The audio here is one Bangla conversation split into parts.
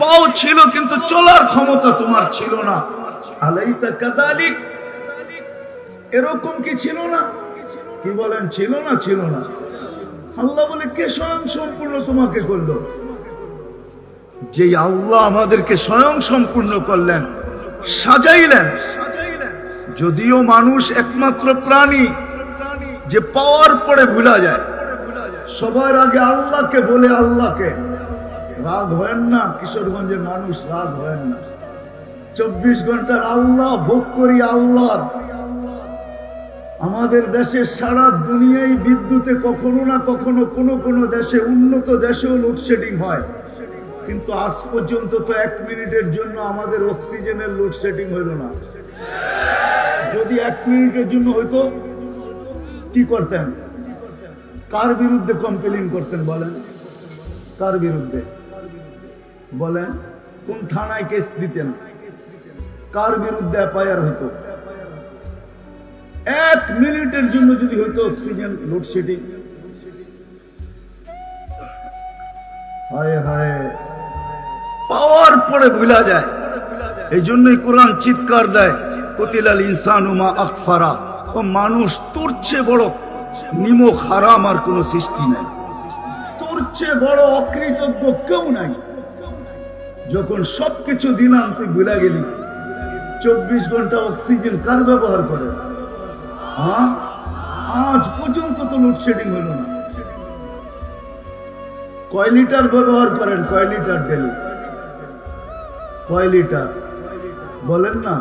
পাও ছিল, কিন্তু চলার ক্ষমতা তোমার ছিল না। এরকম কি ছিল না? কি বলেন, ছিল না ছিল না। আল্লাহ বলে, কে স্বয়ং সম্পূর্ণ তোমাকে করল? যে আল্লাহ আমাদেরকে স্বয়ং সম্পূর্ণ করলেন, সাজাইলেন। যদিও মানুষ একমাত্র প্রাণী, যে পাওয়ার পরে ভুলা যায়। সবার আগে আল্লাহকে বলে আল্লাহকে। রাগ হয় না, কিশোরগঞ্জের মানুষ রাগ হয় না। চব্বিশ ঘণ্টার আল্লাহ ভোগ করি আল্লাহর আমাদের দেশে সারা দুনিয়ায় বিদ্যুতে কখনো না কখনো কোনো কোনো দেশে, উন্নত দেশেও লোডশেডিং হয়। কিন্তু আজ পর্যন্ত তো এক মিনিটের জন্য আমাদের অক্সিজেনের লোডশেডিং হইল না। যদি এক মিনিটের জন্য হইতো, কি করতেন? কার বিরুদ্ধে কমপ্লেন করতেন বলেন? কার বিরুদ্ধে? বলেন, কোন থানায় কেস দিতেন? কার বিরুদ্ধে এফআইআর হতো? এক মিনিটের জন্য যদি হইতো অক্সিজেন লোডশেডিং হায় হায়। পাওয়ার পরে ভুলা যায়। এই জন্যই কোরআন চিৎকার দেয়, কতিলাল ইনসানুমা আকফারা ও মানুষ, তোর বড় নিমক হারাম আর কোনো সৃষ্টি নাই। তোর চেয়ে বড় অকৃতজ্ঞ কেউ নাই। যখন সবকিছু দিলাম তুই ভুলা গেলি, চব্বিশ ঘণ্টা অক্সিজেন কার ব্যবহার করে? হ্যাঁ আজ পর্যন্ত তো লোডশেডিং হলো না। কয় লিটার ব্যবহার করেন? কয় লিটার ডেলি কয় লিটার? বলেন না।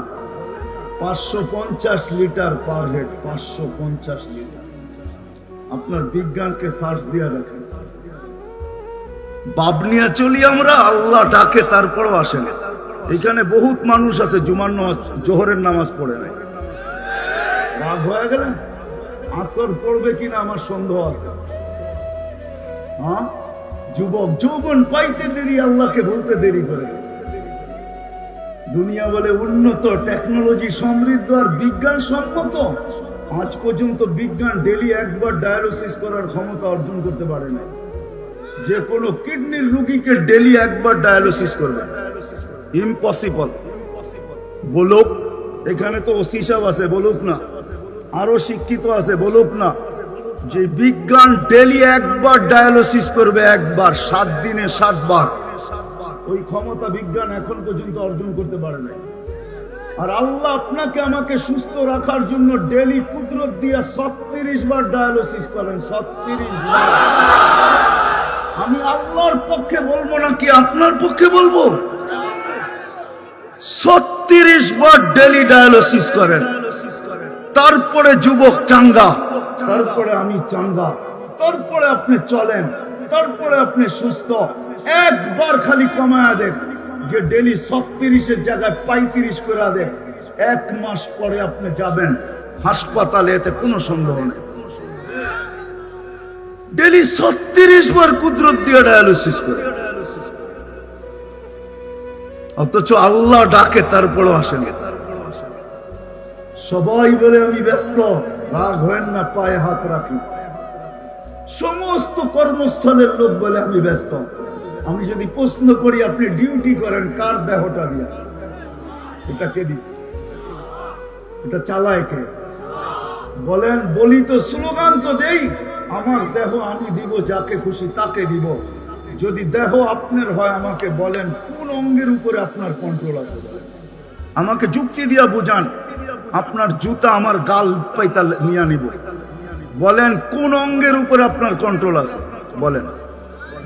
পাঁচশো পঞ্চাশ লিটার পার হেড পাঁচশো পঞ্চাশ লিটার। আপনার বিজ্ঞানকে সার্চ দিয়ে দেখেন। বাবনিয়া চলি আমরা, আল্লাহ ডাকে, তারপরও আসেন এখানে বহুত মানুষ আছে, জুমার নামাজ, জোহরের নামাজ পড়ে নাই। রাগ হয়ে আসর পড়বে কিনা আমার সন্দেহ আছে। হ্যাঁ? যুবক, যৌবন পাইতে দেরি, আল্লাহকে বলতে দেরি করে। দুনিয়া বলে উন্নত টেকনোলজি সমৃদ্ধ আর বিজ্ঞান সম্মত। আজ পর্যন্ত বিজ্ঞান ডেলি একবার ডায়ালিসিস করার ক্ষমতা অর্জন করতে পারে না যে কোনো কিডনির রুগীকে ডেলি একবার ডায়ালিসিস করবে। ইম্পসিবল বলুক, এখানে তো ওসি সাহেব আছে, বলুক না। আরও শিক্ষিত আছে, বলুক না। যে বিজ্ঞান ডেলি একবার ডায়ালিসিস করবে একবার, সাত দিনে সাতবার। ওই ক্ষমতা বিজ্ঞান এখন পর্যন্ত অর্জন করতে পারে নাই। আর আল্লাহ আপনাকে আমাকে সুস্থ রাখার জন্য ডেলি কুদরত দিয়ে ছত্রিশ বার ডায়ালিসিস করেন, ছত্রিশ বার। আমি আল্লাহর পক্ষে বলব নাকি আপনার পক্ষে বলব? ছত্রিশ বার ডেলি ডায়ালিসিস করেন। তারপরে যুবক চাঙ্গা। তারপরে আমি চাঙ্গা। তারপরে আপনি চলেন। তারপরে আপনি সুস্থ। একবার খালি কমায়া দেখ যে ডেলি ছত্রিশের জায়গায় পঁয়ত্রিশ করে দেখ এক মাস পরে আপনি যাবেন। হাসপাতালে এতে কোনো সন্দেহ নেই। ডেলি ছত্রিশ বার কুদরত দিয়ে ডায়ালিসিস করে। অথচ আল্লাহ ডাকে, তারপরও আসেন সবাই বলে, আমি ব্যস্ত, রাগ হয়েন না, পায়ে হাত রাখি। সমস্ত কর্মস্থলের লোক বলে, আমি ব্যস্ত। আমি যদি প্রশ্ন করি, আপনি ডিউটি করেন, কার দেহটা দিয়া? এটা কে দিছে? এটা চালায় কে? বলেন, বলি তো, স্লোগান তো দেই। আমার দেহ আমি দিব, যাকে খুশি তাকে দিব। যদি দেহ আপনার হয়, আমাকে বলেন, কোন অঙ্গের উপরে আপনার কন্ট্রোল আছে? আমাকে যুক্তি দিয়া বুঝান, আপনার জুতা আমার গাল পাইতা নিয়ে নিব। বলেন, কোন অঙ্গের উপরে আপনার কন্ট্রোল আছে? বলেন।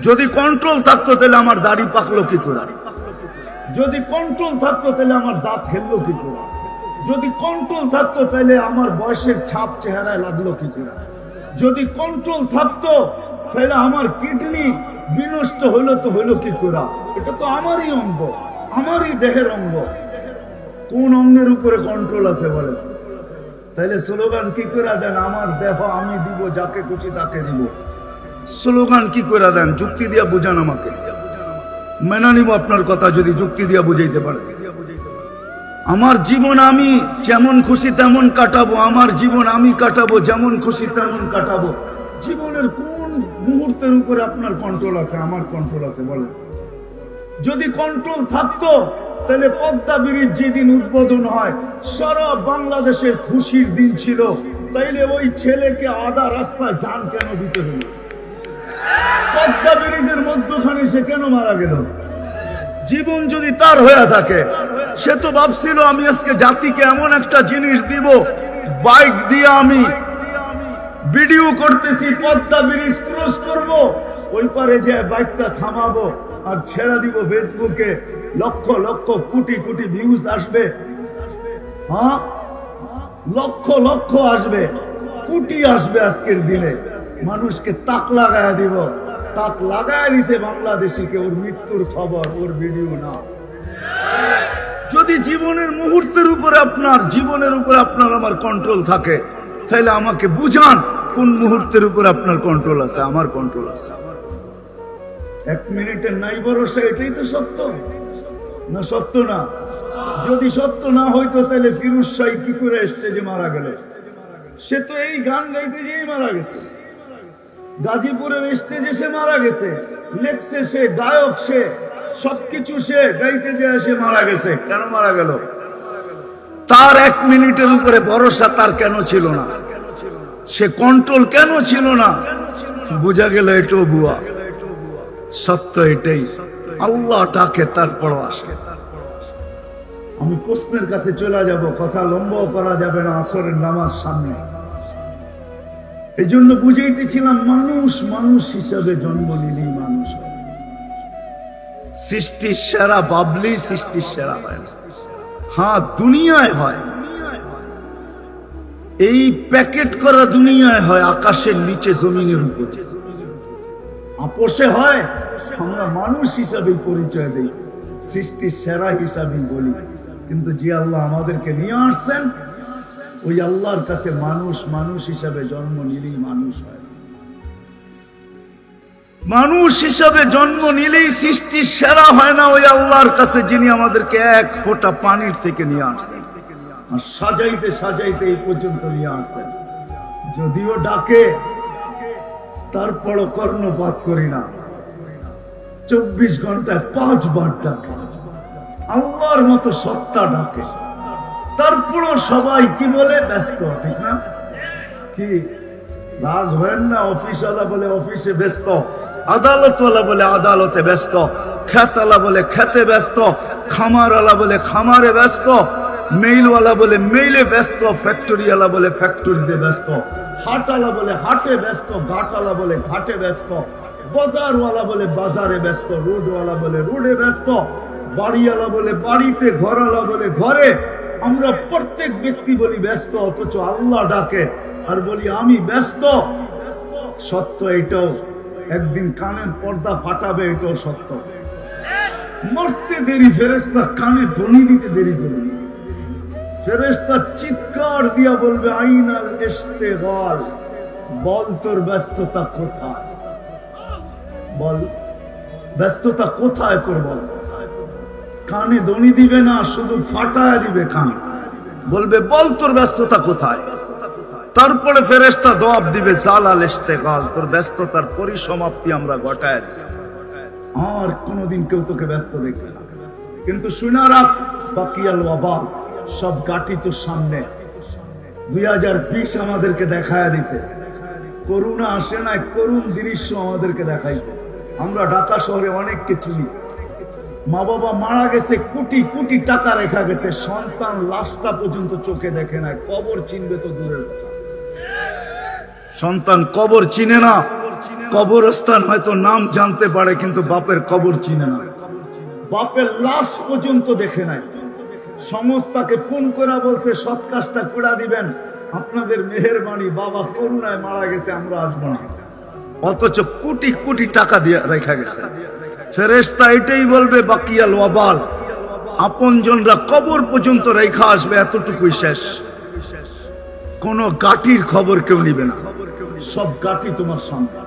যদি কন্ট্রোল থাকতো, তাহলে আমার দাড়ি পাকলো কি করে? যদি কন্ট্রোল থাকতো, তাহলে আমার দাঁত হেললো কি করে? যদি কন্ট্রোল থাকতো, তাহলে আমার বয়সের ছাপ চেহারায় লাগল কি করে? যদি কন্ট্রোল থাকতো, তাহলে আমার কিডনি বিনষ্ট হইল তো হইল কি করে? এটা তো আমারই অঙ্গ, আমারই দেহের অঙ্গ। কোন অঙ্গের উপরে কন্ট্রোল আছে বলে তাহলে স্লোগান কি করে দেন? আমার দেহ আমি দিব, যাকে খুশি তাকে দিব। স্লোগান কি করে দেন? যুক্তি দিয়া বুঝান আমাকে। মেনা নিব আপনার কথা, যদি যুক্তি দিয়া বুঝাইতে পারে আমার জীবন আমি যেমন খুশি তেমন কাটাবো, আমার জীবন আমি কাটাবো, যেমন খুশি তেমন কাটাবো। জীবনের কোন মুহূর্তের উপরে আপনার কন্ট্রোল আছে? আমার কন্ট্রোল আছে, বলেন। যদি কন্ট্রোল থাকতো, তাহলে পদ্মা ব্রিজ যেদিন উদ্বোধন হয়, সারা বাংলাদেশের খুশির দিন ছিল। তাইলে ওই ছেলেকে আধা রাস্তায় যান কেন দিতে হলো? পদ্মা ব্রিজের মধ্যখানে সে কেন মারা গেল? জীবন যদি তার হয়ে থাকে সে তো ভাবছিল আমি আজকে জাতিকে এমন একটা জিনিস দিব, বাইক দিয়ে আমি ভিডিও করতেছি, পদ্মা ব্রিজ ক্রস করব, ওই পারে যে বাইকটা থামাবো আর ছেড়ে দিব ফেসবুকে, লক্ষ লক্ষ কোটি কোটি ভিউজ আসবে। হ্যাঁ? লক্ষ লক্ষ আসবে, কোটি আসবে আজকের দিনে। মানুষকে তাক লাগায় দিব, তাক লাগায় দিছে বাংলাদেশিকে ওর মৃত্যুর খবর, ওর ভিডিও না। যদি জীবনের মুহূর্তের উপরে আপনার, জীবনের উপরে আপনার আমার কন্ট্রোল থাকে, তাহলে আমাকে বুঝান কোন মুহূর্তের উপর আপনার কন্ট্রোল আছে, আমার কন্ট্রোল আছে। এক মিনিটের নাই ভরসা, এটাই তো সত্য। না সত্য না? যদি সত্য না হইতো, তাহলে ফিরুজ শাহী কি করে স্টেজে মারা গেল? সে তো এই গান গাইতে গিয়েই মারা গেছে। গাজীপুরের স্টেজে সে মারা গেছে। লেখছে সে, গায়ক সে। সবকিছু সে গাইতে যে সে মারা গেছে কেন মারা গেল? তার এক মিনিটের উপরে ভরসা তার কেন ছিল না? সে কন্ট্রোল কেন ছিল না? বোঝা গেল এটাও বুয়া সত্য এটাই। আল্লাহ ডাকে তারপর আসে। আমি প্রশ্নের কাছে চলে যাব কথা লম্বাও করা যাবে না আসরের নামাজ সামনে। এই জন্য বুঝাইতেছিলাম মানুষ মানুষ হিসাবে জন্ম নিলেই মানুষ হয়। সৃষ্টির সেরা বাবলি সৃষ্টির সেরা হয় হ্যাঁ দুনিয়ায় হয়। এই প্যাকেট করা দুনিয়ায় হয়, আকাশের নিচে জমিনের উপরে। আপোষে হয়, আমরা মানুষ হিসাবে পরিচয় দিই। সৃষ্টির সেরা হিসাবে বলি। কিন্তু যে আল্লাহ আমাদেরকে নিয়ে আসছেন, ওই আল্লাহর কাছে মানুষ মানুষ হিসাবে জন্ম নিলেই মানুষ হয়। মানুষ হিসাবে জন্ম নিলেই সৃষ্টির সেরা হয় না ওই আল্লাহর কাছে যিনি আমাদেরকে এক ফোঁটা পানির থেকে নিয়ে আসছেন। আর সাজাইতে সাজাইতে এই পর্যন্ত নিয়ে আসছেন। যদিও ডাকে, তারপরও কর্ণপাত করি না। চব্বিশ ঘন্টায় পাঁচবার ডাকে। আল্লাহর মতো সত্তা ডাকে। তারপরও সবাই কি বলে? ব্যস্ত, ঠিক না? কি? রাগ হয়েন না, অফিসওয়ালা বলে অফিসে ব্যস্ত, আদালতওয়ালা বলে আদালতে ব্যস্ত খেতালা বলে খেতে ব্যস্ত, খামারওয়ালা বলে খামারে ব্যস্ত মেইলওয়ালা বলে মেইলে ব্যস্ত ফ্যাক্টরিওয়ালা বলে ফ্যাক্টরিতে ব্যস্ত, হাটওয়ালা বলে হাটে ব্যস্ত, ঘাটওয়ালা বলে ঘাটে ব্যস্ত, বাজারওয়ালা বলে বাজারে ব্যস্ত, রোডওয়ালা বলে রোডে ব্যস্ত, বাড়িওয়ালা বলে বাড়িতে, ঘরওয়ালা বলে ঘরে, আমরা প্রত্যেক ব্যক্তি বলি ব্যস্ত, অথচ আল্লাহ ডাকে আর বলি, আমি ব্যস্ত। সত্য এটাও। একদিন কানের পর্দা ফাটাবে, এটাও সত্য। মরতে দেরি ফেরেস্তা কানে ধ্বনি দিতে দেরি করবে ফেরেস্তা চিৎকার দিয়া বলবে, আইনাল ইস্তেগাল বল তোর ব্যস্ততা কোথায়? বল, ব্যস্ততা কোথায় তোর বল? কানে দনি দিবে না, শুধু ফাটায় দিবে কান। বলবে, বল তোর ব্যস্ততা কোথায়? তারপরে ফেরেস্তা দোয়াব দিবে, জালাল ইস্তেগাল তোর ব্যস্ততার পরিসমাপ্তি আমরা ঘটায় দিছি। আর কোনোদিন কেউ তোকে ব্যস্ত দেখবে না। কিন্তু শুনে বাকিয়াল ওয়াবাল, সব গাটি তোর সামনে। দুই হাজার বিশ আমাদেরকে দেখায় দিছে। করুণা আসে না করুণ দৃশ্য আমাদেরকে দেখাইছে। আমরা ঢাকা শহরে অনেককে চিনি। মা বাবা মারা গেছে, কোটি কোটি টাকা রেখা গেছে। সন্তান লাশটা পর্যন্ত চোখে দেখে না কবর চিনবে তো দূরের কথা। সন্তান কবর চিনে না। কবরস্থান হয়তো নাম জানতে পারে, কিন্তু বাপের কবর চিনে না। বাপের লাশ পর্যন্ত দেখে নাই। সংস্থাকে ফোন করে বলছে, সৎ কাজটা করে দিবেন। আপনাদের মেহেরবানি, বাবা করুণায় মারা গেছে, আমরা আসব না। অথচ কোটি কোটি টাকা দিয়ে রেখা গেছে। ফেরেস্তা এটাই বলবে, বাকিয়াল ওয়াবাল, আপনজনরা কবর পর্যন্ত রেখা আসবে, এতটুকুই শেষ। কোন গাটির খবর কেউ নিবে না। সব গাটি তোমার সামনে।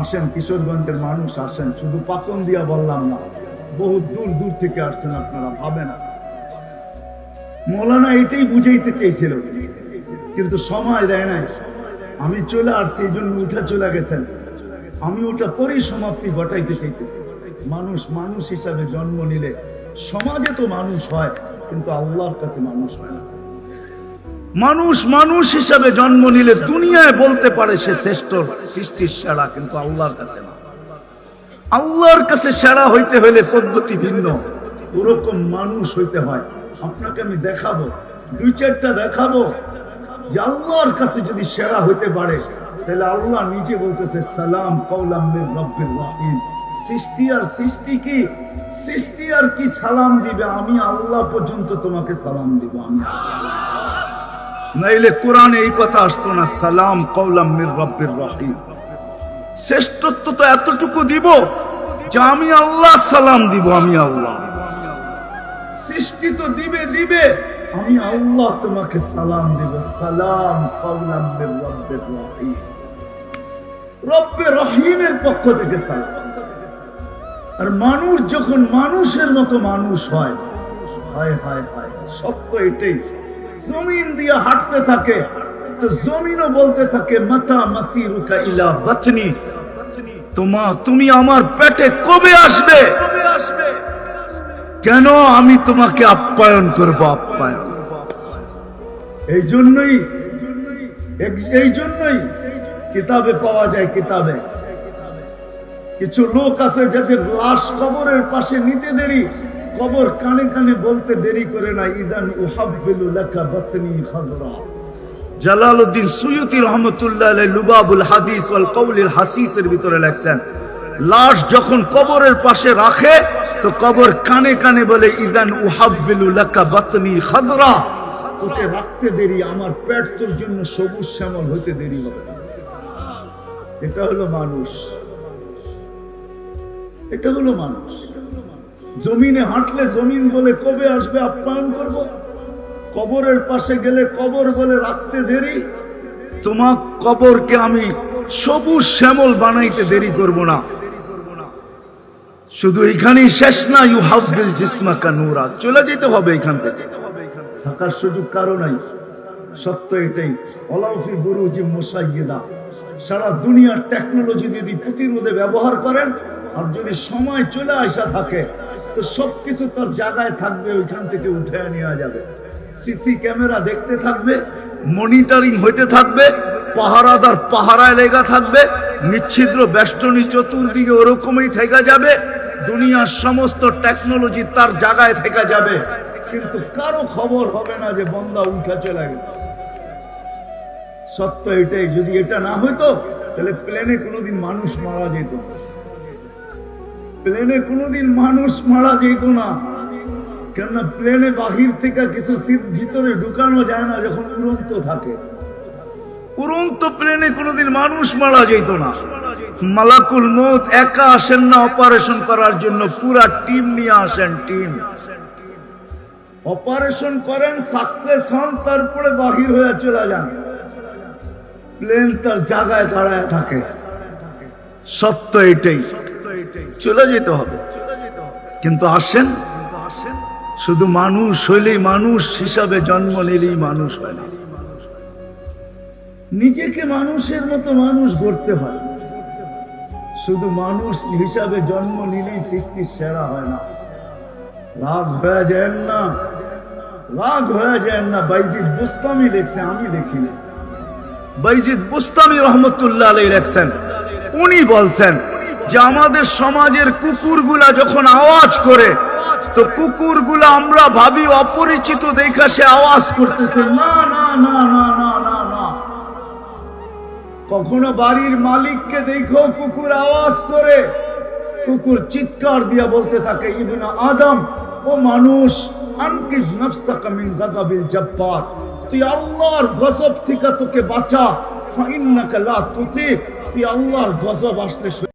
আসেন কিশোরগঞ্জের মানুষ, আসেন। শুধু পাকন দিয়া বললাম না, বহু দূর দূর থেকে আসছেন আপনারা, ভাবেন মৌলানা এটাই বুঝাইতে চেয়েছিল কিন্তু সময় দেয় নাই। আমি চলে আসছি, এই জন্য উঠে চলে গেছেন। আমি ওটা পরিসমাপ্তি ঘটাইতে চাইতেছি। মানুষ মানুষ হিসাবে জন্ম নিলে সমাজে তো মানুষ হয়, কিন্তু আল্লাহর কাছে মানুষ হয় না। মানুষ মানুষ হিসাবে জন্ম নিলে দুনিয়ায় বলতে পারে সে শ্রেষ্ঠ সৃষ্টির সেরা, কিন্তু আল্লাহর কাছে না। আল্লাহর কাছে সেরা হইতে হলে পদ্ধতি ভিন্ন। ওরকম মানুষ হইতে হয়। আপনাকে আমি দেখাবো, দুই চারটা দেখাবো যে আল্লাহর কাছে যদি সেরা হইতে পারে, তাহলে আল্লাহ নিজে বলতেছে, সালাম কৌলাম সৃষ্টি আর সৃষ্টি কি? সৃষ্টি আর কি সালাম দিবে? আমি আল্লাহ পর্যন্ত তোমাকে সালাম দিব, আমি নাইলে কোরআনে এই কথা আসতো না, সালাম কৌলাম রব্বির রহিম। শ্রেষ্ঠত্ব তো এতটুকু দিব যে আমি আল্লাহ সালাম দিব, আমি আল্লাহ। সৃষ্টি তো দিবে দিবে। আমি আল্লাহ তোমাকে সালাম দিব, সালাম কৌলাম মির রব্বির রহিম। রব্বে রহিমের পক্ষ থেকে সালাম। আর মানুষ যখন মানুষের মতো মানুষ হয়, হায় হায় হায়, সত্য এটাই। জমিন দিয়ে হাঁটতে থাকে, তো জমিনও বলতে থাকে, মাতা মাসিরুকা ইলা বাতনি। তোমা, তুমি আমার পেটে কবে আসবে? কেন আমি তোমাকে আপ্যায়ন করব, আপ্যায়ন এই জন্যই এই জন্যই কিতাবে পাওয়া যায়, কিতাবে। কিছু লোক আছে যাদের লাশ কবরের পাশে নিতে দেরি কবর কানে কানে বলতে দেরি করে না, ইদান উহাব্বিলু লাকা বাতনি খাদরা। জালালউদ্দিন সুয়ুতি রহমতুল্লাহ আলাইহি লুবাবুল হাদিস ওয়াল কওলিল হাসিসের ভিতরে লেখছেন, লাশ যখন কবরের পাশে রাখে, তো কবর কানে কানে বলে, ইদান উহাব্বিলু লাকা বাতনি খাদরা। তোকে রাখতে দেরি, আমার পেট তোর জন্য সবুজ শ্যামল হতে দেরি হবে এটা হলো মানুষ। এটা হলো মানুষ। জমিনে হাঁটলে জমিন বলে কবে আসবে আপ্যায়ন করব? কবরের পাশে গেলে কবর বলে রাখতে দেরি? তোমার কবরকে আমি সবুজ শ্যামল বানাইতে দেরি করব না। শুধু এখানেই শেষ না ইউ হাফবিল জিসমাকা নুরা। চলে যেতে হবে এখান থেকে। থাকার সুযোগ কারও নাই। সত্য এটাই। অলাউফি বুরুজি মুসাইয়িদা সারা দুনিয়ার টেকনোলজি যদি প্রতিরোধে ব্যবহার করেন, আর যদি সময় চলে আসা থাকে তো সবকিছু তার জায়গায় থাকবে, ওইখান থেকে উঠে নেওয়া যাবে। সিসি ক্যামেরা দেখতে থাকবে, মনিটরিং হইতে থাকবে, পাহারাদার পাহারায় লেগা থাকবে, নিচ্ছিদ্র বেষ্টনী চতুর্দিকে ওরকমই থেকে যাবে, দুনিয়ার সমস্ত টেকনোলজি তার জায়গায় থেকে যাবে। কিন্তু কারও খবর হবে না যে বন্দা উঠা চলে গেছে। সত্য এটাই, যদি এটা না হইতো, তাহলে প্লেনে কোনোদিন মানুষ মারা যেত না। প্লেনে কোনোদিন মানুষ মারা যেত না। কেননা প্লেনে বাহির থেকে কিছু সিট ভিতরে ঢুকানো যায় না যখন উড়ন্ত থাকে। উড়ন্ত প্লেনে কোনোদিন মানুষ মারা যেত না। মালাকুল মৌত একা আসেন না অপারেশন করার জন্য, পুরা টিম নিয়ে আসেন টিম। অপারেশন করেন, সাকসেস হন, তারপরে বাহির হয়ে চলে যান। প্লেন তার জায়গায় দাঁড়ায় থাকে। সত্য এটাই। চলে যেতে হবে। কিন্তু আসেন, শুধু মানুষ হইলেই মানুষ হিসাবে জন্ম নিলেই মানুষ হয় না। নিজেকে মানুষের মতো মানুষ গড়তে হয়। শুধু মানুষ হিসাবে জন্ম নিলেই সৃষ্টির সেরা হয় না। রাগ হয়ে যায় না। রাগ হয়ে যায় না। বাইজিৎ বুস্তামি লেখছে, আমি লিখিনি বাইজিৎ বুস্তামি রহমতুল্লাহ আলাই লেখছেন। উনি বলছেন যে আমাদের সমাজের কুকুরগুলা যখন আওয়াজ করে, তো কুকুরগুলা আমরা ভাবি অপরিচিত দেখা সে আওয়াজ করতেছে, না না না না না না না। কখনো বাড়ির মালিককে দেখো কুকুর আওয়াজ করে, কুকুর চিৎকার দিয়া বলতে থাকে, ইবনা আদম, ও মানুষ আনকিস নফসাকা মিন গাদাবিল জব্বার। তুই আল্লাহর গজব থেকে তোকে বাঁচা, ফাইন্নাকা লা তুতি তুই আল্লাহর গজব আসলে